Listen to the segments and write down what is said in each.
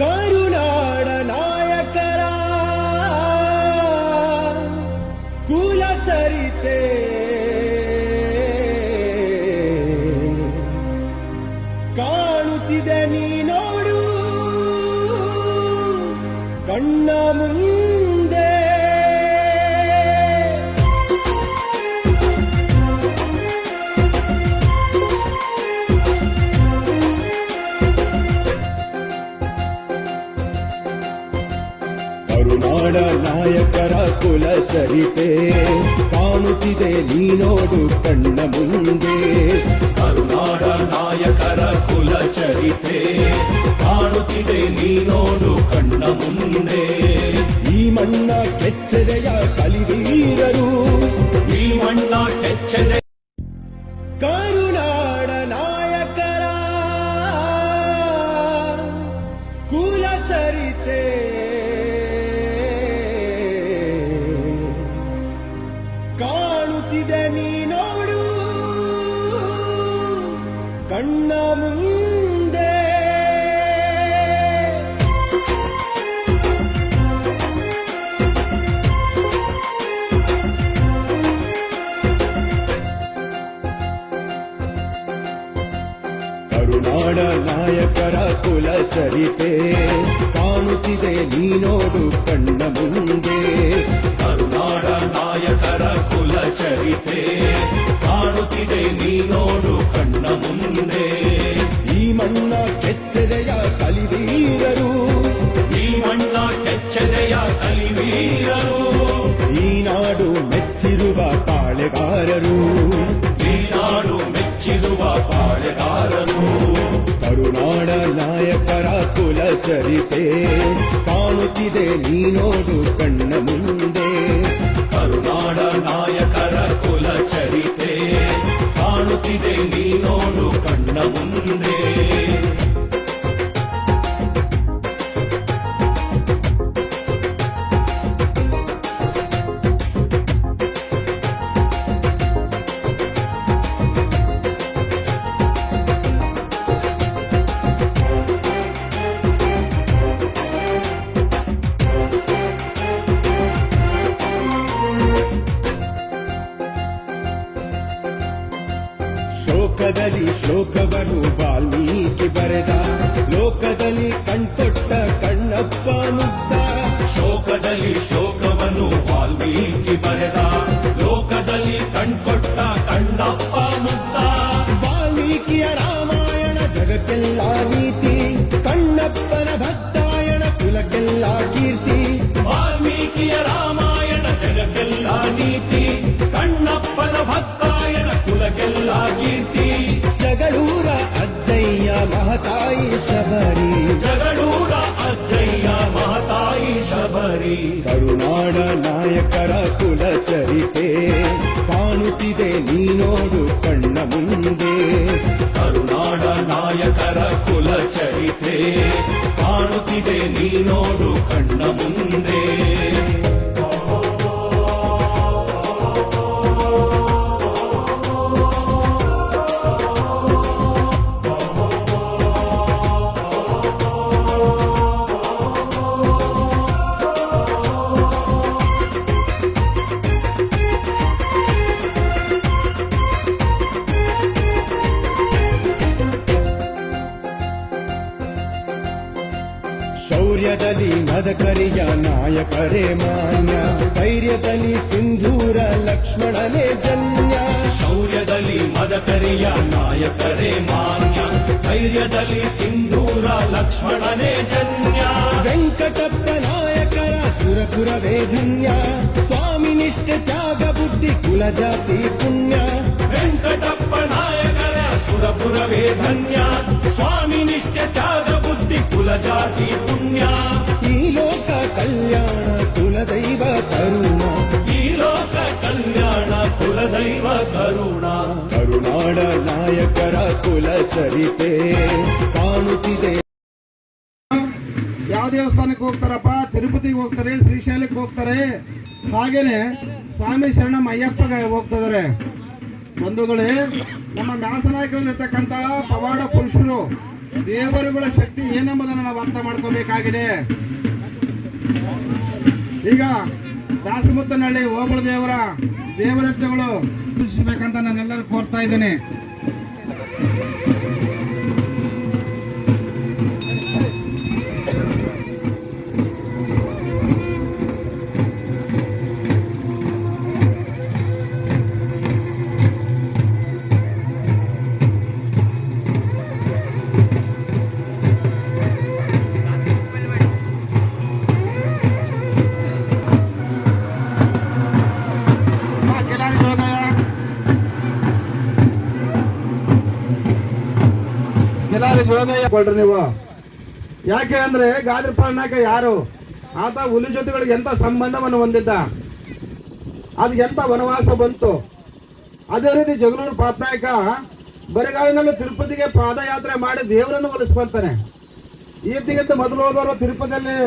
ಕರುನಾಡ ಚರಿತೆ ಕಾಣುತ್ತಿದೆ ನೀ ನೋಡು ಕಣ್ಣ ಮುಂದೆ ಕರುನಾಡ ನಾಯಕರ ಕುಲ ಚರಿತೆ ಕರುನಾಡ ನಾಯಕರ ಕುಲ ಚರಿತೆ. ಕಾಣುತ್ತಿದೆ ನೀ ನೋಡು ಕಣ್ಣ ಮುಂದೆ. ಕರುನಾಡ ನಾಯಕರ ಕುಲ ಚರಿತೆ. ಕಾಣುತ್ತಿದೆ ನೀನೋಡು ಕಣ್ಣ ಮುಂದೆ. ಈ ಮಣ್ಣ ಕೆಚ್ಚದೆಯ ಕಲಿವೀರರು. ಈ ಮಣ್ಣ ಕೆಚ್ಚದೆಯ ಕಲಿವೀರರು. ಈ ನಾಡು ಮೆಚ್ಚಿರುವ ಪಾಳೆಗಾರರು. ಈ ನಾಡು ಮೆಚ್ಚಿರುವ ಪಾಳೆಗಾರರು ಕರುನಾಡ ನಾಯಕರ ಕುಲ ಚರಿತೆ ಕಾಣುತ್ತಿದೆ ನೀ ನೋಡು ಕಣ್ಣ ಮುಂದೆ ಕರುನಾಡ ನಾಯಕರ ಕುಲ ಚರಿತೆ ಕಾಣುತ್ತಿದೆ ನೀ ನೋಡು ಕಣ್ಣ ಮುಂದೆ ಭಕ್ತಾಯಣ ಕುಲಗೆಲ್ಲ ಕೀರ್ತಿ. ಜಗಳೂರ ಅಜ್ಜಯ್ಯ ಮಹತಾಯಿ ಶಬರಿ. ಜಗಳೂರ ಅಜ್ಜಯ್ಯ ಮಹತಾಯಿ ಶಬರಿ. ಕರುನಾಡ ನಾಯಕರ ಕುಲ ಚರಿತೆ. ಕಾಣುತ್ತಿದೆ ನೀನೋಡು ಕಣ್ಣ ಮುಂದೆ. ಕರುನಾಡ ನಾಯಕರ ಕುಲ ಚರಿತೆ. ಕಾಣುತ್ತಿದೆ ನೀನೋಡು ಕಣ್ಣ ಮುಂದೆ. ನಾಯಕರೇ ಮಾನ್ಯ ಧೈರ್ಯದಲ್ಲಿ ಸಿಂಧೂರ ಲಕ್ಷ್ಮಣನೇ ಜನ್ಯ ವೆಂಕಟಪ್ಪ ನಾಯಕರ ಸುರಪುರವೇ ಧನ್ಯ ಸ್ವಾಮಿ ನಿಷ್ಠೆ ತ್ಯಾಗ ಬುದ್ಧಿ ಕುಲ ಜಾತಿ ಪುಣ್ಯ ವೆಂಕಟಪ್ಪ ನಾಯಕರ ಸುರಪುರವೇ ಧನ್ಯ ಸ್ವಾಮಿ ನಿಷ್ಠ ತ್ಯಾಗ ಬುದ್ಧಿ ಕುಲ ಜಾತಿ ಪುಣ್ಯ ಈ ಲೋಕ ಕಲ್ಯಾಣ ಕುಲದೈವ ಕರುಣ ಈ ಲೋಕ ಕಲ್ಯಾಣ ಕುಲದೈವ ಕರುಣ. ಕರುಣಾಡ ನಾಯಕರ ಕುಲ ಚರಿತೆ ಕಾಣುತ್ತಿದೆ. ಯಾವ ದೇವಸ್ಥಾನಕ್ಕೆ ಹೋಗ್ತಾರಪ್ಪ? ತಿರುಪತಿಗೆ ಹೋಗ್ತಾರೆ ಶ್ರೀಶೈಲಕ್ಕೆ ಹೋಗ್ತಾರೆ. ಹಾಗೇನೆ ಸ್ವಾಮಿ ಶರಣಂ ಅಯ್ಯಪ್ಪಗೆ ಹೋಗ್ತಿದ್ದಾರೆ. ಬಂಧುಗಳೇ ನಮ್ಮ ಮ್ಯಾಸನಾಯಕರಲ್ಲಿರ್ತಕ್ಕಂಥ ಪವಾಡ ಪುರುಷರು ದೇವರುಗಳ ಶಕ್ತಿ ಏನೆಂಬುದನ್ನು ನಾವು ಅರ್ಥ ಮಾಡ್ಕೋಬೇಕಾಗಿದೆ. ಈಗ ದಾಸಮುತ್ತನಹಳ್ಳಿ ಓಬಳ ದೇವರ ದೇವರತ್ನಗಳು ಸೂಚಿಸಬೇಕಂತ ನಾನೆಲ್ಲರೂ ಕೋರ್ತಾ ಇದ್ದೇನೆ. ಕೊಡ್ರಿ ನೀವು. ಯಾಕೆ ಅಂದ್ರೆ ಗಾದ್ರಪಾಳ ನಾಯಕ ಯಾರು? ಆತ ಹುಲಿ ಜೊತೆಗಳಿಗೆ ಎಂತ ಸಂಬಂಧವನ್ನು ಹೊಂದಿದ್ದ? ಅದು ಎಂತ ವನವಾಸ ಬಂತು? ಅದೇ ರೀತಿ ಜಗಳೂರು ಪಾಪನಾಯಕ ಬರಿಗಾಲಿನಲ್ಲಿ ತಿರುಪತಿಗೆ ಪಾದಯಾತ್ರೆ ಮಾಡಿ ದೇವರನ್ನು ಒಲಿಸ್ಕೊಳ್ತಾನೆ ಈತಿಗಿಂತ ಮೊದಲು ಹೋದವರು ತಿರುಪತಿಯಲ್ಲಿ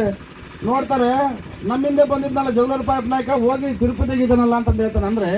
ನೋಡ್ತಾರೆ, ನಮ್ಮಿಂದ ಬಂದಿದ್ನಲ್ಲ ಜಗಳೂರು ಪಾಪನಾಯಕ ಹೋಗಿ ತಿರುಪತಿಗೆ ಇದನ್ನಲ್ಲ ಅಂತ ಹೇಳ್ತಾನೆ. ಅಂದ್ರೆ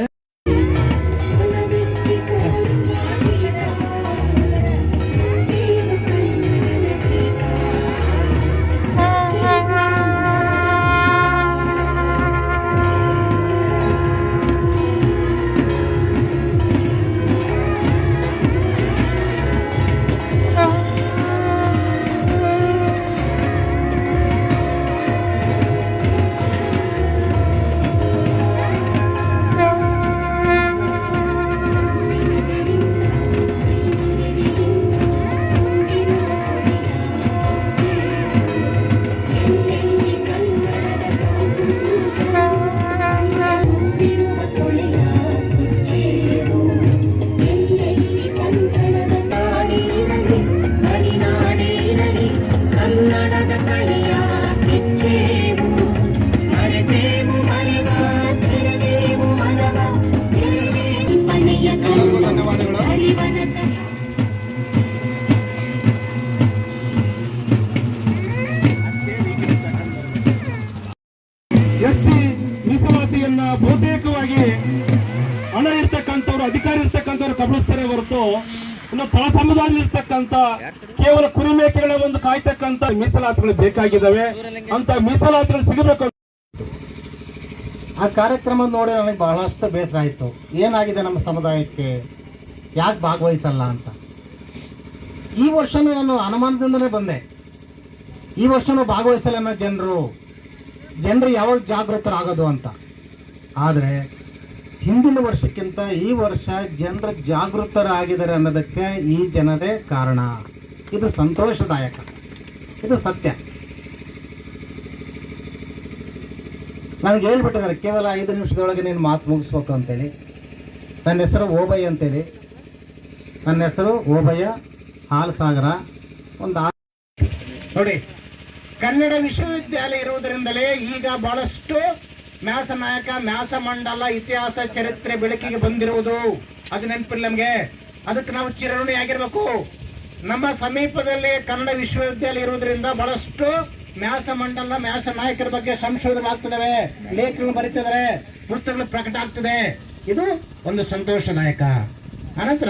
ಬಹುತೇಕವಾಗಿ ಹಣ ಇರ್ತಕ್ಕಂಥವ್ರು, ಅಧಿಕಾರ ಇರ್ತಕ್ಕಂಥವ್ರು ಕಬಳಿಸ್ತಾರೆ ಹೊರತು ಇನ್ನು ತಳ ಸಮುದಾಯ ಇರ್ತಕ್ಕಂಥ, ಕೇವಲ ಕುರಿ ಮೇಕೆಗಳ ಒಂದು ಕಾಯ್ತಕ್ಕಂಥ ಮೀಸಲಾತಿಗಳು ಬೇಕಾಗಿದ್ದಾವೆ. ಅಂತ ಮೀಸಲಾತಿಗಳು ಸಿಗಬೇಕು. ಆ ಕಾರ್ಯಕ್ರಮ ನೋಡಿ ನನಗೆ ಬಹಳಷ್ಟು ಬೇಸರ ಆಯಿತು ಏನಾಗಿದೆ ನಮ್ಮ ಸಮುದಾಯಕ್ಕೆ? ಯಾಕೆ ಭಾಗವಹಿಸಲ್ಲ ಅಂತ? ಈ ವರ್ಷನೂ ನಾನು ಅನುಮಾನದಿಂದಲೇ ಬಂದೆ. ಈ ವರ್ಷನೂ ಭಾಗವಹಿಸಲ್ಲ ಜನರು ಜನರು ಯಾವಾಗ ಜಾಗೃತರಾಗೋದು ಅಂತ? ಆದರೆ ಹಿಂದಿನ ವರ್ಷಕ್ಕಿಂತ ಈ ವರ್ಷ ಜನರು ಜಾಗೃತರಾಗಿದ್ದಾರೆ ಅನ್ನೋದಕ್ಕೆ ಈ ಜನರೇ ಕಾರಣ. ಇದು ಸಂತೋಷದಾಯಕ. ಇದು ಸತ್ಯ. ನನಗೆ ಹೇಳ್ಬಿಟ್ಟಿದ್ದಾರೆ, ಕೇವಲ ಐದು ನಿಮಿಷದೊಳಗೆ ನೀನು ಮಾತು ಮುಗಿಸ್ಬೇಕು ಅಂತೇಳಿ. ನನ್ನ ಹೆಸರು ಓಬಯ್ಯ ಅಂತೇಳಿ. ನನ್ನ ಹೆಸರು ಓಬಯ್ಯ ಹಾಲಸಾಗರ. ಒಂದು ಆ- ನೋಡಿ, ಕನ್ನಡ ವಿಶ್ವವಿದ್ಯಾಲಯ ಇರುವುದರಿಂದಲೇ ಈಗ ಬಹಳಷ್ಟು ಮ್ಯಾಸ ನಾಯಕ ಮ್ಯಾಸ ಮಂಡಲ ಇತಿಹಾಸ, ಚರಿತ್ರೆ, ಬೆಳಕಿಗೆ ಬಂದಿರುವುದು. ಅದು ನೆನಪಿಲ್ಲ ನಮಗೆ. ಅದಕ್ಕೆ ನಾವು ಚಿರಋಣಿ ಆಗಿರ್ಬೇಕು ನಮ್ಮ ಸಮೀಪದಲ್ಲಿ ಕನ್ನಡ ವಿಶ್ವವಿದ್ಯಾಲಯ ಇರುವುದರಿಂದ ಬಹಳಷ್ಟು ಮ್ಯಾಸ ಮಂಡಲ ಮ್ಯಾಸ ನಾಯಕರ ಬಗ್ಗೆ ಸಂಶೋಧನೆ ಆಗ್ತಿದ್ದಾವೆ. ಲೇಖನಗಳು ಬರೀತಿದ್ದಾರೆ. ಪುಸ್ತಕಗಳು ಪ್ರಕಟ ಆಗ್ತದೆ. ಇದು ಒಂದು ಸಂತೋಷದಾಯಕ. ಅನಂತರ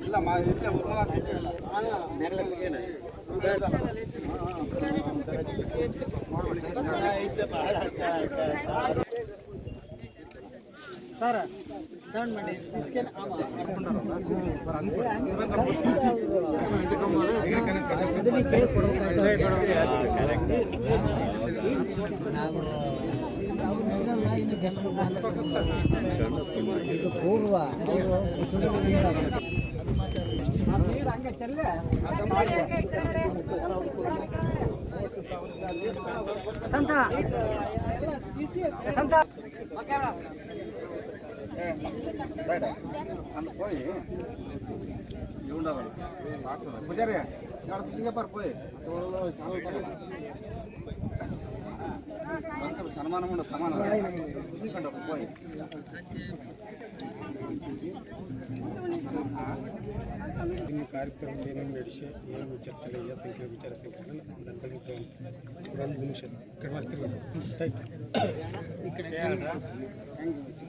ಇಲ್ಲ ಮಾ ಇಲ್ಲ ಸರ್ ಡೌನ್ ಮಾಡಿ. ಸಂತ. ಇದು ಹೋಗುವ அந்த போய் இவண்டவன் புஜாரி யாரும் சிங்கப்பூர் போய் సన్మానం ఉండదు సమానం చూసుకుంటాం పోయి ಇನ್ನು ಕಾರ್ಯಕ್ರಮ ಏನೇನು ನಡೆಸಿ ಏನೇನು ಚರ್ಚೆ ಯಾವ ಸಂಖ್ಯೆ ವಿಚಾರ ಸಂಖ್ಯೆ ಒಂದು ನಿಮಿಷ ಕಡಿಮೆ ಆಗ್ತಿಲ್ಲ ಸ್ಟ್ರೈಟ್ ಈ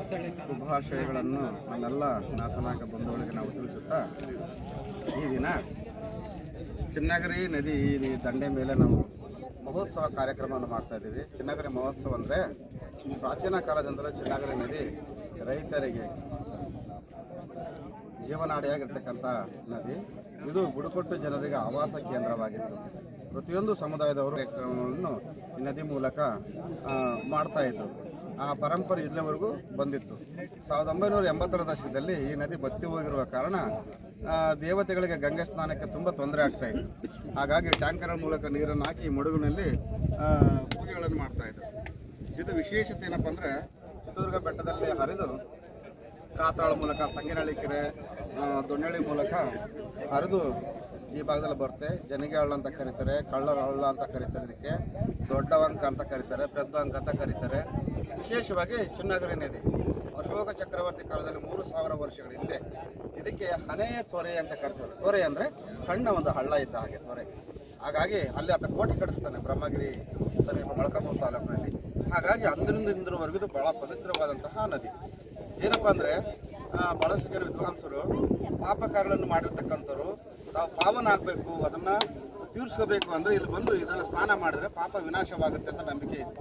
ಶುಭಾಶಯಗಳನ್ನು ನನ್ನೆಲ್ಲ ನಾಸನಾಕ ಬಂಧುಗಳಿಗೆ ನಾವು ತಿಳಿಸುತ್ತಾ, ಈ ದಿನ ಚಿನ್ನಗಿರಿ ನದಿ ಈ ದಂಡೆ ಮೇಲೆ ನಾವು ಮಹೋತ್ಸವ ಕಾರ್ಯಕ್ರಮವನ್ನು ಮಾಡ್ತಾ ಇದ್ದೀವಿ. ಚಿನ್ನಗಿರಿ ಮಹೋತ್ಸವ ಅಂದರೆ ಪ್ರಾಚೀನ ಕಾಲದಿಂದಲೂ ಚಿನ್ನಗಿರಿ ನದಿ ರೈತರಿಗೆ ಜೀವನಾಡಿಯಾಗಿರ್ತಕ್ಕಂಥ ನದಿ. ಇದು ಬುಡಕಟ್ಟು ಜನರಿಗೆ ಆವಾಸ ಕೇಂದ್ರವಾಗಿತ್ತು ಪ್ರತಿಯೊಂದು ಸಮುದಾಯದವರು ಕಾರ್ಯಕ್ರಮವನ್ನು ನದಿ ಮೂಲಕ ಮಾಡ್ತಾ ಆ ಪರಂಪರೆ ಇಲ್ಲಿವರೆಗೂ ಬಂದಿತ್ತು. ಸಾವಿರದ ಒಂಬೈನೂರ ಎಂಬತ್ತರ ದಶಕದಲ್ಲಿ ಈ ನದಿ ಬತ್ತಿ ಹೋಗಿರುವ ಕಾರಣ ದೇವತೆಗಳಿಗೆ ಗಂಗೆ ಸ್ನಾನಕ್ಕೆ ತುಂಬ ತೊಂದರೆ ಆಗ್ತಾ ಇತ್ತು ಹಾಗಾಗಿ ಟ್ಯಾಂಕರ್ ಮೂಲಕ ನೀರನ್ನು ಹಾಕಿ ಮಡುಗಿನಲ್ಲಿ ಪೂಜೆಗಳನ್ನು ಮಾಡ್ತಾ ಇದ್ರು. ಇದು ವಿಶೇಷತೆ ಏನಪ್ಪ ಅಂದರೆ, ಚಿತ್ರದುರ್ಗ ಬೆಟ್ಟದಲ್ಲಿ ಹರಿದು ಕಾತ್ರಾಳ ಮೂಲಕ ಸಂಗಿನಹಳ್ಳಿ ಕೆರೆ ದೊಣ್ಣಳ್ಳಿ ಮೂಲಕ ಹರಿದು ಈ ಭಾಗದಲ್ಲಿ ಬರುತ್ತೆ ಜನಿಗೆ ಹಳ್ಳ ಅಂತ ಕರೀತಾರೆ, ಕಳ್ಳರ ಹಳ್ಳ ಅಂತ ಕರೀತಾರೆ ಇದಕ್ಕೆ ದೊಡ್ಡವಂಕ ಅಂತ ಕರೀತಾರೆ ಪೆದ್ದಂಕ ಅಂತ ಕರೀತಾರೆ. ವಿಶೇಷವಾಗಿ ಚಿನ್ನಗರಿ ನದಿ ಅಶೋಕ ಚಕ್ರವರ್ತಿ ಕಾಲದಲ್ಲಿ ಮೂರು ಸಾವಿರ ವರ್ಷಗಳ ಹಿಂದೆ ಇದಕ್ಕೆ ಹನೆಯ ತೊರೆ ಅಂತ ಕರೀತಾರೆ. ತೊರೆ ಅಂದರೆ ಸಣ್ಣ ಒಂದು ಹಳ್ಳ ಇದ್ದ ಹಾಗೆ ತೊರೆ. ಹಾಗಾಗಿ ಅಲ್ಲಿ ಆತ ಕೋಟೆ ಕಟ್ಟಿಸ್ತಾನೆ ಬ್ರಹ್ಮಗಿರಿ ಸಮೀಪ ತಾಲೂಕಿನಲ್ಲಿ. ಹಾಗಾಗಿ ಅಂದ್ರಿಂದ ಇಂದ್ರವರೆಗೂ ಇದು ಬಹಳ ಪವಿತ್ರವಾದಂತಹ ನದಿ. ಏನಪ್ಪ ಅಂದರೆ ಬಹಳಷ್ಟು ಜನ ವಿದ್ವಾಂಸರು ಪಾಪ ಕಾರ್ಯಗಳನ್ನು ಮಾಡಿರ್ತಕ್ಕಂಥವ್ರು ತಾವು ಪಾವನ ಆಗಬೇಕು, ಅದನ್ನು ತೀರ್ಸ್ಕೋಬೇಕು ಅಂದರೆ ಇಲ್ಲಿ ಬಂದು ಇದರಲ್ಲಿ ಸ್ನಾನ ಮಾಡಿದ್ರೆ ಪಾಪ ವಿನಾಶವಾಗುತ್ತೆ ಅಂತ ನಂಬಿಕೆ ಇದೆ.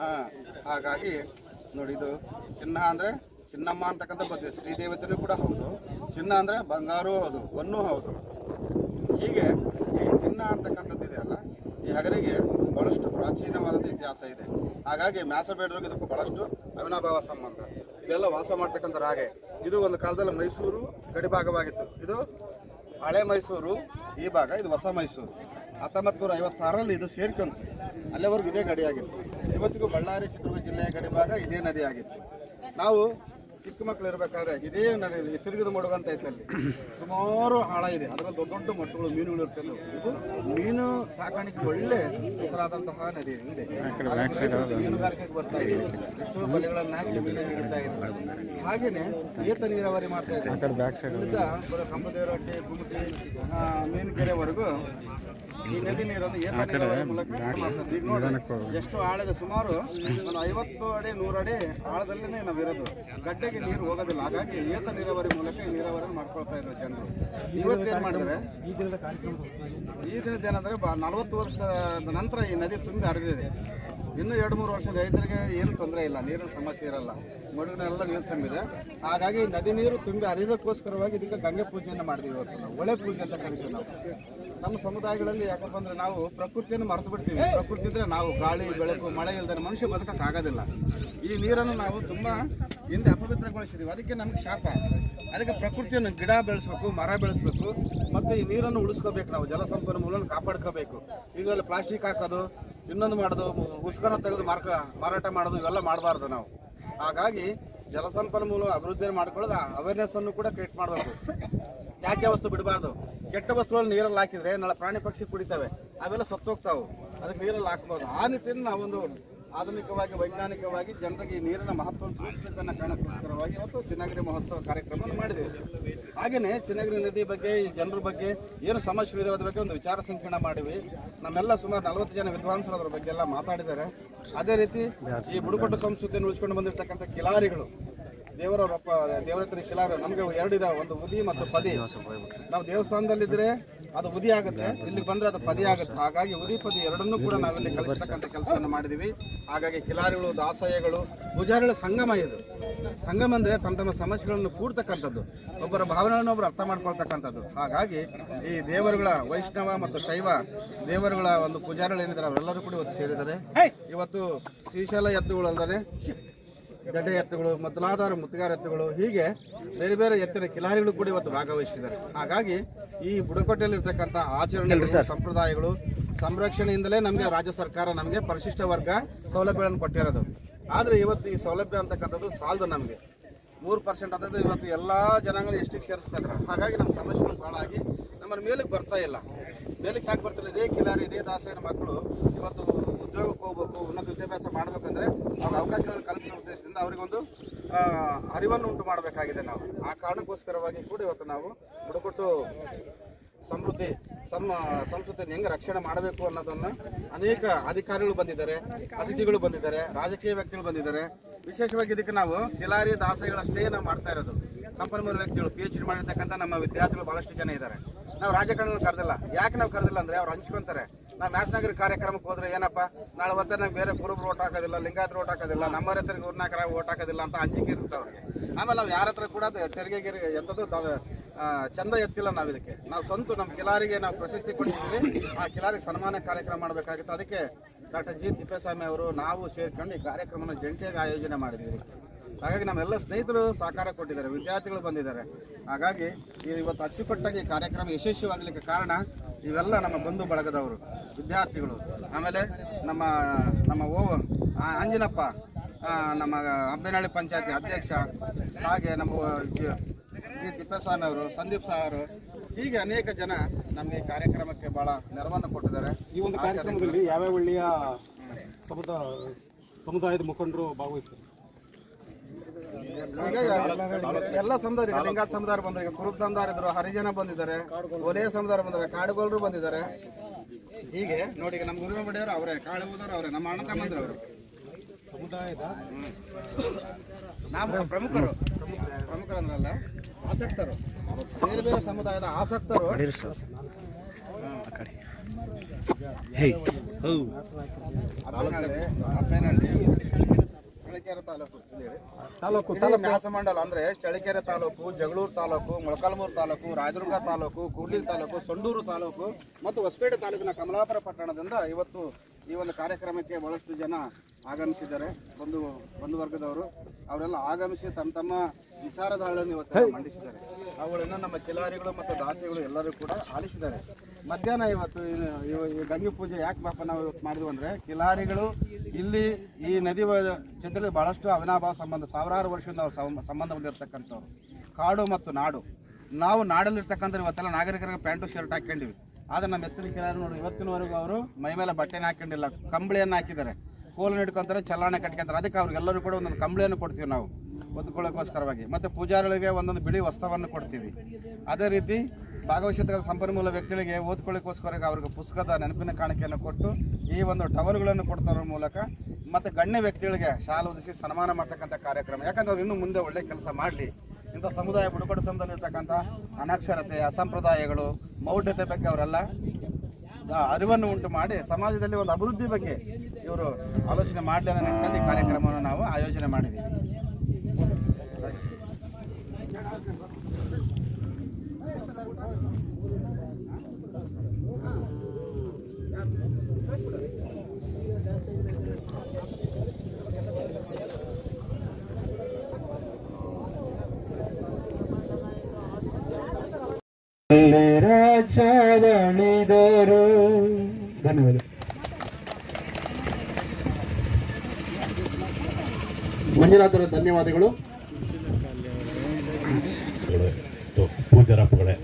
ಹಾಂ, ಹಾಗಾಗಿ ನೋಡಿ ಇದು ಚಿನ್ನ ಅಂದರೆ ಚಿನ್ನಮ್ಮ ಅಂತಕ್ಕಂಥ ಬರ್ತದೆ ಶ್ರೀದೇವತೆನೂ ಕೂಡ ಹೌದು. ಚಿನ್ನ ಅಂದರೆ ಬಂಗಾರೂ ಹೌದು ಬನ್ನು ಹೌದು. ಹೀಗೆ ಈ ಚಿನ್ನ ಅಂತಕ್ಕಂಥದ್ದು ಇದೆಯಲ್ಲ ಈ ಹಗರಿಗೆ ಬಹಳಷ್ಟು ಪ್ರಾಚೀನವಾದ ಇತಿಹಾಸ ಇದೆ. ಹಾಗಾಗಿ ಮ್ಯಾಸಬೇಡರಿಗೆ ಇದಕ್ಕೂ ಬಹಳಷ್ಟು ಅವಿನಾಭಾವ ಸಂಬಂಧ. ಇದೆಲ್ಲ ವಾಸ ಮಾಡ್ತಕ್ಕಂಥ ರಾಗೆ. ಇದು ಒಂದು ಕಾಲದಲ್ಲಿ ಮೈಸೂರು ಗಡಿಭಾಗವಾಗಿತ್ತು. ಇದು ಹಳೆ ಮೈಸೂರು, ಈ ಭಾಗ, ಇದು ಹೊಸ ಮೈಸೂರು. ಹತ್ತೊಂಬತ್ತು ನೂರ ಐವತ್ತಾರರಲ್ಲಿ ಇದು ಸೇರ್ಕೊಂತು. ಅಲ್ಲಿವರೆಗೂ ಇದೇ ಗಡಿಯಾಗಿತ್ತು. ಇವತ್ತಿಗೂ ಬಳ್ಳಾರಿ, ಚಿತ್ರದುರ್ಗ ಜಿಲ್ಲೆಯ ಗಡಿ ಭಾಗ ಇದೇ ನದಿ ಆಗಿತ್ತು ನಾವು ಚಿಕ್ಕ ಮಕ್ಕಳು ಇರಬೇಕಾದ್ರೆ ಇದೇ ನದಿ ತಿರುಗಿದ ಮಡುಗಂತ ಐತೆ ಅಲ್ಲಿ ಸುಮಾರು ಆಳ ಇದೆ. ಅದರಲ್ಲಿ ದೊಡ್ಡ ದೊಡ್ಡ ಮಟ್ಟಗಳು ಮೀನುಗಳು ಇರ್ತವೆ ಇದು ಮೀನು ಸಾಕಾಣಿಕೆ ಒಳ್ಳೆ ಹೆಸರಾದಂತಹ ನದಿ ಇದೆ. ಮೀನುಗಾರಿಕೆಗೆ ಬರ್ತಾ ಇದೆ. ಎಷ್ಟೋ ಬಲೆಗಳನ್ನ ಹಾಕಿ ಮೀನು ಹಿಡಿತಾ ಇದೆ. ಹಾಗೇನೆ ಏತ ನೀರಾವರಿ ಮಾಡ್ತಾ ಇದೆ. ಕಂಬದೇವರಟ್ಟಿ ಆ, ಮೀನುಕೆರೆವರೆಗೂ ಈ ನದಿ ನೀರನ್ನು ಏತ ನೀರಾವರಿ ಮೂಲಕ ಈಗ ನೋಡಿ ಎಷ್ಟು ಆಳದ ಸುಮಾರು ಒಂದು ಐವತ್ತು ಅಡಿ ನೂರು ಅಡಿ ಆಳದಲ್ಲೇ ನಾವಿರೋದು. ಗಡ್ಡೆಗೆ ನೀರು ಹೋಗೋದಿಲ್ಲ. ಹಾಗಾಗಿ ಏಸ ನೀರಾವರಿ ಮೂಲಕ ನೀರಾವರಿ ಮಾಡ್ಕೊಳ್ತಾ ಇದ್ರು ಜನರು. ಇವತ್ತೇನು ಮಾಡಿದ್ರೆ, ಈ ದಿನದ ಏನಂದ್ರೆ ನಲವತ್ತು ವರ್ಷದ ನಂತರ ಈ ನದಿ ತುಂಬಿ ಹರಿದಿದೆ. ಇನ್ನು ಎರಡು ಮೂರು ವರ್ಷ ರೈತರಿಗೆ ಏನು ತೊಂದರೆ ಇಲ್ಲ, ನೀರಿನ ಸಮಸ್ಯೆ ಇರಲ್ಲ. ಮಡುಗನೆಲ್ಲ ನೀರು ತುಂಬಿದೆ. ಹಾಗಾಗಿ ನದಿ ನೀರು ತುಂಬಿ ಹರಿಯೋದಕ್ಕೋಸ್ಕರವಾಗಿ ಇದಕ್ಕೆ ಗಂಗೆ ಪೂಜೆಯನ್ನು ಮಾಡ್ತೀವಿ ಇವತ್ತು ನಾವು, ಒಳ್ಳೆ ಪೂಜೆ ಅಂತ ಕರಿತೀವಿ ನಾವು. ನಮ್ಮ ಸಮುದಾಯಗಳಲ್ಲಿ ಯಾಕಪ್ಪ ಅಂದರೆ ನಾವು ಪ್ರಕೃತಿಯನ್ನು ಮರೆತು ಬಿಡ್ತೀವಿ. ಪ್ರಕೃತಿ ಇದ್ರೆ ನಾವು ಗಾಳಿ, ಬೆಳಕು, ಮಳೆ ಇಲ್ಲದೆ ಮನುಷ್ಯ ಬದುಕಕ್ಕಾಗೋದಿಲ್ಲ. ಈ ನೀರನ್ನು ನಾವು ತುಂಬ ಹಿಂದೆ ಅಪವಿತ್ರಗೊಳಿಸಿದ್ದೀವಿ ಅದಕ್ಕೆ ನಮ್ಗೆ ಶಾಪ. ಅದಕ್ಕೆ ಪ್ರಕೃತಿಯನ್ನು ಗಿಡ ಬೆಳೆಸ್ಬೇಕು, ಮರ ಬೆಳೆಸ್ಬೇಕು. ಮತ್ತು ಈ ನೀರನ್ನು ಉಳಿಸ್ಕೋಬೇಕು ನಾವು ಜಲಸಂಪನ್ಮೂಲನ ಕಾಪಾಡ್ಕೋಬೇಕು. ಇದರಲ್ಲಿ ಪ್ಲಾಸ್ಟಿಕ್ ಹಾಕೋದು ಇನ್ನೊಂದು ಮಾಡೋದು ಉಸ್ಕನ ತೆಗೆದು ಮಾರ್ಕ ಮಾರಾಟ ಮಾಡೋದು, ಇವೆಲ್ಲ ಮಾಡಬಾರ್ದು ನಾವು. ಹಾಗಾಗಿ ಜಲಸಂಪನ್ಮೂಲ ಅಭಿವೃದ್ಧಿಯನ್ನು ಮಾಡ್ಕೊಳ್ಳೋದು ಅವೇರ್ನೆಸ್ ಅನ್ನು ಕೂಡ ಕ್ರಿಯೇಟ್ ಮಾಡಬೇಕು. ತ್ಯಾಜ್ಯ ವಸ್ತು ಬಿಡಬಾರ್ದು? ಕೆಟ್ಟ ವಸ್ತುಗಳನ್ನು ನೀರಲ್ಲಿ ಹಾಕಿದ್ರೆ, ನಾಳೆ ಪ್ರಾಣಿ ಪಕ್ಷಿ ಕುಡಿತವೆ, ಅವೆಲ್ಲ ಸತ್ತೋಗ್ತಾವೆ. ಅದಕ್ಕೆ ನೀರಲ್ಲಿ ಹಾಕ್ಬೋದು. ಆ ನಿಟ್ಟಿನ ನಾವೊಂದು ಆಧುನಿಕವಾಗಿ, ವೈಜ್ಞಾನಿಕವಾಗಿ ಜನರಿಗೆ ಈ ನೀರಿನ ಮಹತ್ವವನ್ನು ತಿಳಿಸಬೇಕನ್ನ ಕಾರಣಕ್ಕೋಸ್ಕರವಾಗಿ ಇವತ್ತು ಚಿನ್ನಗಿರಿ ಮಹೋತ್ಸವ ಕಾರ್ಯಕ್ರಮವನ್ನು ಮಾಡಿದ್ದೇವೆ. ಹಾಗೆಯೇ ಚಿನ್ನಗಿರಿ ನದಿ ಬಗ್ಗೆ, ಈ ಜನರ ಬಗ್ಗೆ, ಏನು ಸಮಸ್ಯೆ ಇದೆ ಅದ್ರ ಬಗ್ಗೆ ಒಂದು ವಿಚಾರ ಸಂಕಿರಣ ಮಾಡಿವಿ ನಮ್ಮೆಲ್ಲ ಸುಮಾರು ನಲವತ್ತು ಜನ ವಿದ್ವಾಂಸರು ಅದ್ರ ಬಗ್ಗೆ ಎಲ್ಲ ಮಾತಾಡಿದ್ದಾರೆ. ಅದೇ ರೀತಿ ಈ ಬುಡಕಟ್ಟು ಸಂಸ್ಕೃತಿಯನ್ನು ಉಳಿಸ್ಕೊಂಡು ಬಂದಿರತಕ್ಕಂಥ ಕಿಲಾರಿಗಳು ದೇವರ ರೊಪ್ಪ ದೇವರತ್ರಿ ಕಿಲಾರ ನಮಗೆ ಎರಡು ಇದಾವೆ. ಒಂದು ಉದಿ ಮತ್ತು ಪದಿ. ನಾವು ದೇವಸ್ಥಾನದಲ್ಲಿದ್ರೆ ಅದು ಉದಿ ಆಗುತ್ತೆ. ಇಲ್ಲಿ ಬಂದ್ರೆ ಅದು ಪದಿ ಆಗುತ್ತೆ. ಹಾಗಾಗಿ ಉದಿ ಪದಿ ಎರಡನ್ನೂ ಕೂಡ ನಾವಿಲ್ಲಿ ಕಲಿಸ್ತಕ್ಕಂಥ ಕೆಲಸವನ್ನು ಮಾಡಿದೀವಿ. ಹಾಗಾಗಿ ಕಿಲಾರಿಗಳು ದಾಸಯ್ಯಗಳು ಪೂಜಾರಿಗಳ ಸಂಗಮ ಇದು. ಸಂಗಮ ಅಂದ್ರೆ ತಮ್ಮ ತಮ್ಮ ಸಮಸ್ಯೆಗಳನ್ನು ಕೂಡ್ತಕ್ಕಂಥದ್ದು ಒಬ್ಬರ ಭಾವನೆಗಳನ್ನು ಒಬ್ಬರು ಅರ್ಥ ಮಾಡ್ಕೊಳ್ತಕ್ಕಂಥದ್ದು. ಹಾಗಾಗಿ ಈ ದೇವರುಗಳ ವೈಷ್ಣವ ಮತ್ತು ಶೈವ ದೇವರುಗಳ ಒಂದು ಪೂಜಾರಿಗಳು ಏನಿದ್ದಾರೆ ಅವರೆಲ್ಲರೂ ಕೂಡ ಇವತ್ತು ಸೇರಿದ್ದಾರೆ. ಇವತ್ತು ಶ್ರೀಶೈಲ ಎತ್ತುಗಳು ಗಡ್ಡೆ ಎತ್ತುಗಳು ಮೊದಲಾದ ಮುತ್ತುಗಾರ ಎತ್ತುಗಳು ಹೀಗೆ ಬೇರೆ ಬೇರೆ ಎತ್ತಿನ ಕಿಲಾರಿಗಳು ಕೂಡ ಇವತ್ತು ಭಾಗವಹಿಸಿದ್ದಾರೆ. ಹಾಗಾಗಿ ಈ ಬುಡಕಟ್ಟೆಯಲ್ಲಿರ್ತಕ್ಕಂಥ ಆಚರಣೆಗಳು ಸಂಪ್ರದಾಯಗಳು ಸಂರಕ್ಷಣೆಯಿಂದಲೇ ನಮಗೆ ರಾಜ್ಯ ಸರ್ಕಾರ ನಮಗೆ ಪರಿಶಿಷ್ಟ ವರ್ಗ ಸೌಲಭ್ಯಗಳನ್ನು ಕೊಟ್ಟಿರೋದು. ಆದರೆ ಇವತ್ತು ಈ ಸೌಲಭ್ಯ ಅಂತಕ್ಕಂಥದ್ದು ಸಾಲದು ನಮಗೆ. ಮೂರು ಪರ್ಸೆಂಟ್ ಅದ್ರದ್ದು ಇವತ್ತು ಎಲ್ಲ ಜನಾಂಗ ಎಷ್ಟು ಸೇರಿಸ್ತಾ ಇದ್ದಾರೆ. ಹಾಗಾಗಿ ನಮ್ಮ ಸಮಸ್ಯೆಗಳು ಭಾಳ ಆಗಿ ನಮ್ಮನ್ನು ಮೇಲಕ್ಕೆ ಬರ್ತಾ ಇಲ್ಲ. ಮೇಲಕ್ಕೆ ಯಾಕೆ ಬರ್ತಿಲ್ಲ? ಇದೇ ಕಿಲಾರಿ, ಇದೇ ದಾಸೆಯನ ಮಕ್ಕಳು ಇವತ್ತು ಉದ್ಯೋಗಕ್ಕೆ ಹೋಗ್ಬೇಕು, ಉನ್ನತ ವಿದ್ಯಾಭ್ಯಾಸ ಮಾಡಬೇಕಂದ್ರೆ ಅವ್ರ ಅವಕಾಶಗಳನ್ನು ಕಲ್ಪಿಸುವ ಉದ್ದೇಶದಿಂದ ಅವರಿಗೊಂದು ಅರಿವನ್ನು ಉಂಟು ಮಾಡಬೇಕಾಗಿದೆ ನಾವು. ಆ ಕಾರಣಕ್ಕೋಸ್ಕರವಾಗಿ ಕೂಡ ಇವತ್ತು ನಾವು ಬುಡಕಟ್ಟು ಸಮೃದ್ಧಿ, ಸಮ ಸಂಸ್ಕೃತಿಯನ್ನು ಹೆಂಗೆ ರಕ್ಷಣೆ ಮಾಡಬೇಕು ಅನ್ನೋದನ್ನು ಅನೇಕ ಅಧಿಕಾರಿಗಳು ಬಂದಿದ್ದಾರೆ, ಅತಿಥಿಗಳು ಬಂದಿದ್ದಾರೆ, ರಾಜಕೀಯ ವ್ಯಕ್ತಿಗಳು ಬಂದಿದ್ದಾರೆ. ವಿಶೇಷವಾಗಿ ಇದಕ್ಕೆ ನಾವು ಕಿಲಾರಿ ದಾಸಗಳಷ್ಟೇ ನಾವು ಮಾಡ್ತಾ ಇರೋದು. ಸಂಪನ್ಮೂಲ ವ್ಯಕ್ತಿಗಳು ಪಿ ಎಚ್ ಡಿ ಮಾಡಿರ್ತಕ್ಕಂಥ ನಮ್ಮ ವಿದ್ಯಾರ್ಥಿಗಳು ಬಹಳಷ್ಟು ಜನ ಇದ್ದಾರೆ. ನಾವು ರಾಜಕಾರಣ ಕರೆದಿಲ್ಲ. ಯಾಕೆ ನಾವು ಕರೆದಿಲ್ಲ ಅಂದ್ರೆ ಅವ್ರು ಹಂಚ್ಕೊಂತಾರೆ. ನಾವು ಮ್ಯಾಸನಗರ ಕಾರ್ಯಕ್ರಮಕ್ಕೆ ಹೋದ್ರೆ ಏನಪ್ಪ? ನಾಳೆ ಹೊತ್ತ ನಂಗೆ ಬೇರೆ ಕುರುಬ್ರು ಓಟ್ ಹಾಕೋದಿಲ್ಲ, ಲಿಂಗಾಯತ್ರ ಓಟ್ ಹಾಕೋದಿಲ್ಲ, ನಮ್ಮ ಹತ್ರ ಊರ್ನಾಕರ ಓಟ್ ಹಾಕೋದಿಲ್ಲ ಅಂತ ಅಂಜಿಕೆ ಇರುತ್ತೆ ಅವ್ರಿಗೆ. ಆಮೇಲೆ ನಾವು ಯಾರ ಹತ್ರ ಕೂಡ ತೆರಿಗೆ ಗಿರಿಗೆ ಎಂಥದ್ದು ಚಂದ ಎತ್ತಿಲ್ಲ ನಾವು ಇದಕ್ಕೆ. ನಾವು ಸ್ವಂತ ನಮ್ಮ ಕಿಲಾರಿಗೆ ನಾವು ಪ್ರಶಸ್ತಿ ಕೊಟ್ಟಿದ್ದೀವಿ. ಆ ಕಿಲಾರಿಗೆ ಸನ್ಮಾನ ಕಾರ್ಯಕ್ರಮ ಮಾಡಬೇಕಾಗಿತ್ತು. ಅದಕ್ಕೆ ಡಾಕ್ಟರ್ ಜಿ ತಿಪ್ಪೇಸ್ವಾಮಿ ಅವರು ನಾವು ಸೇರ್ಕೊಂಡು ಈ ಕಾರ್ಯಕ್ರಮನ ಜಂಟಿಯಾಗಿ ಆಯೋಜನೆ ಮಾಡಿದ್ದೀವಿ. ಹಾಗಾಗಿ ನಮ್ಮೆಲ್ಲ ಸ್ನೇಹಿತರು ಸಹಕಾರ ಕೊಟ್ಟಿದ್ದಾರೆ, ವಿದ್ಯಾರ್ಥಿಗಳು ಬಂದಿದ್ದಾರೆ. ಹಾಗಾಗಿ ಈ ಇವತ್ತು ಅಚ್ಚುಕಟ್ಟಾಗಿ ಈ ಕಾರ್ಯಕ್ರಮ ಯಶಸ್ವಿಯಾಗಲಿಕ್ಕೆ ಕಾರಣ ಇವೆಲ್ಲ ನಮ್ಮ ಬಂಧು ಬಳಗದವರು, ವಿದ್ಯಾರ್ಥಿಗಳು. ಆಮೇಲೆ ನಮ್ಮ ನಮ್ಮ ಓ ಅಂಜಿನಪ್ಪ ನಮ್ಮ ಅಬ್ಬೆನಹಳ್ಳಿ ಪಂಚಾಯತಿ ಅಧ್ಯಕ್ಷ, ಹಾಗೆ ನಮ್ಮ ಜಿ- ತಿಪ್ಪೇಸ್ವಾಮಿ ಅವರು, ಸಂದೀಪ್ ಸಾರ್ ಹೀಗೆ ಅನೇಕ ಜನ ನಮಗೆ ಈ ಕಾರ್ಯಕ್ರಮಕ್ಕೆ ಬಹಳ ನೆರವನ್ನು ಕೊಟ್ಟಿದ್ದಾರೆ. ಈ ಒಂದು ಕಾರ್ಯಕ್ರಮದಲ್ಲಿ ಯಾವ್ಯಾವ ಒಳ್ಳೆಯ ಸಮುದಾಯ ಸಮುದಾಯದ ಮುಖಂಡರು ಭಾಗವಹಿಸ್ತಾರೆ? ಎಲ್ಲ ಸಮುದಾಯ ಈಗ ಲಿಂಗಾಯತ ಸಮುದಾಯ ಬಂದ್ರೆ ಕುರುಬ ಸಮುದಾಯ ಇದ್ರು ಹರಿಜನ ಬಂದಿದ್ದಾರೆ ಒಲೆಯ ಸಮುದಾಯ ಬಂದಿದ್ದಾರೆ ಕಾಡುಗೋಳರು ಬಂದಿದ್ದಾರೆ. ಹೀಗೆ ನೋಡಿ ನಮ್ಮ ಗುರುವೆ ಬಡಿಯವರು ಅವರೇ ಕಾಳು ಹೋದವ್ರು ಅವರೇ ನಮ್ಮ ಅಣ್ಣ ತಮ್ಮಂದ್ರು ಅವರು. ಸಮುದಾಯದ? ನಾವು ಪ್ರಮುಖರು. ಪ್ರಮುಖರು ಅಂದ್ರಲ್ಲ ಆಸಕ್ತರು. ಬೇರೆ ಬೇರೆ ಸಮುದಾಯದ ಆಸಕ್ತರು. ತಾಲೂಕು. ತಾಲೂಕು ಮ್ಯಾಸಮಂಡಲ ಅಂದ್ರೆ ಚಳಿಕೆರೆ ತಾಲೂಕು ಜಗಳೂರು ತಾಲೂಕು ಮೊಳಕಾಲ್ಮೂರು ತಾಲೂಕು ರಾಜದುರ್ಗ ತಾಲೂಕು ಕೂಡ್ಲಿ ತಾಲೂಕು ಸಂಡೂರು ತಾಲೂಕು ಮತ್ತು ಹೊಸಪೇಟೆ ತಾಲೂಕಿನ ಕಮಲಾಪುರ ಪಟ್ಟಣದಿಂದ ಇವತ್ತು ಈ ಒಂದು ಕಾರ್ಯಕ್ರಮಕ್ಕೆ ಬಹಳಷ್ಟು ಜನ ಆಗಮಿಸಿದ್ದಾರೆ. ಬಂಧು ಬಂಧು ವರ್ಗದವರು. ಅವರೆಲ್ಲ ಆಗಮಿಸಿ ತಮ್ಮ ತಮ್ಮ ವಿಚಾರಧಾರೆಗಳನ್ನು ಇವತ್ತು ಮಂಡಿಸಿದ್ದಾರೆ. ಅವುಗಳನ್ನು ನಮ್ಮ ಕಿಲಾರಿಗಳು ಮತ್ತು ದಾಸಿಗಳು ಎಲ್ಲರೂ ಕೂಡ ಆಲಿಸಿದ್ದಾರೆ. ಮಧ್ಯಾಹ್ನ ಇವತ್ತು ಇವ- ಈ ಗಂಗೆ ಪೂಜೆ ಯಾಕೆ ಪಾಪ ನಾವು ಇವತ್ತು ಮಾಡಿದ್ವು ಅಂದರೆ ಕಿಲಾರಿಗಳು ಇಲ್ಲಿ ಈ ನದಿ ಜೊತೆಲಿ ಬಹಳಷ್ಟು ಅವಿನಾಭಾವ ಸಂಬಂಧ ಸಾವಿರಾರು ವರ್ಷದಿಂದ ಅವ್ರು ಸಂಬಂಧ ಹೊಂದಿರತಕ್ಕಂಥವ್ರು ಕಾಡು ಮತ್ತು ನಾಡು. ನಾವು ನಾಡಲ್ಲಿರ್ತಕ್ಕಂಥ ಇವತ್ತೆಲ್ಲ ನಾಗರಿಕರಿಗೆ ಪ್ಯಾಂಟು ಶರ್ಟ್ ಹಾಕೊಂಡಿವಿ ಆದರೆ ನಮ್ಮ ಎತ್ತಿನ ಕಿಲಾರಿ ನೋಡಿ, ಇವತ್ತಿನವರೆಗೂ ಅವರು ಮೈ ಮೇಲೆ ಬಟ್ಟೆನ ಹಾಕೊಂಡಿಲ್ಲ, ಕಂಬಳಿಯನ್ನು ಹಾಕಿದ್ದಾರೆ. ಕೋಲನ್ನು ಹಿಡ್ಕೊಂತಾರೆ ಚಲಾವಣೆ ಕಟ್ಕೊಂತಾರೆ. ಅದಕ್ಕೆ ಅವ್ರಿಗೆಲ್ಲರೂ ಕೂಡ ಒಂದೊಂದು ಕಂಬಳಿಯನ್ನು ಕೊಡ್ತೀವಿ ನಾವು ಹೊಂದ್ಕೊಳ್ಳೋಕ್ಕೋಸ್ಕರವಾಗಿ ಮತ್ತು ಪೂಜಾರಿಗಳಿಗೆ ಒಂದೊಂದು ಬಿಳಿ ವಸ್ತ್ರವನ್ನು ಕೊಡ್ತೀವಿ. ಅದೇ ರೀತಿ ಭಾಗವಹಿಸಿದ ಸಂಪನ್ಮೂಲ ವ್ಯಕ್ತಿಗಳಿಗೆ ಓದ್ಕೊಳ್ಳೋಕ್ಕೋಸ್ಕರ ಅವ್ರಿಗೆ ಪುಸ್ತಕದ ನೆನಪಿನ ಕಾಣಿಕೆಯನ್ನು ಕೊಟ್ಟು, ಈ ಒಂದು ಟವರ್ಗಳನ್ನು ಕೊಡ್ತಾರ ಮೂಲಕ ಮತ್ತು ಗಣ್ಯ ವ್ಯಕ್ತಿಗಳಿಗೆ ಶಾಲೆ ಒದಿಸಿ ಸನ್ಮಾನ ಮಾಡ್ತಕ್ಕಂಥ ಕಾರ್ಯಕ್ರಮ. ಯಾಕಂದ್ರೆ ಅವ್ರು ಇನ್ನೂ ಮುಂದೆ ಒಳ್ಳೆ ಕೆಲಸ ಮಾಡಲಿ. ಇಂಥ ಸಮುದಾಯ ಬುಡಕಟ್ಟು ಸಮುದಾಯದಲ್ಲಿರ್ತಕ್ಕಂಥ ಅನಕ್ಷರತೆ, ಅಸಂಪ್ರದಾಯಗಳು, ಮೌಢ್ಯತೆ ಬಗ್ಗೆ ಅವರೆಲ್ಲ ಅರಿವನ್ನು ಉಂಟು ಮಾಡಿ ಸಮಾಜದಲ್ಲಿ ಒಂದು ಅಭಿವೃದ್ಧಿ ಬಗ್ಗೆ ಇವರು ಆಲೋಚನೆ ಮಾಡಲಿ ಅನ್ನೋ ನಿಟ್ಟಿನಲ್ಲಿ ಕಾರ್ಯಕ್ರಮವನ್ನು ನಾವು ಆಯೋಜನೆ ಮಾಡಿದ್ದೀವಿ. ರಾಜವಣಿದರು ಧನ್ಯವಾದ. ಮಂಜುನಾಥರ ಧನ್ಯವಾದಗಳು. ಪೂಜಾರಪ್ಪಗಳೇ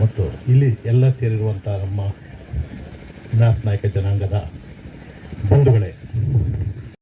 ಮತ್ತು ಇಲ್ಲಿ ಎಲ್ಲ ಸೇರಿರುವಂಥ ನಮ್ಮ ನಾಯಕ ಜನಾಂಗದ ಬಂಧುಗಳೇ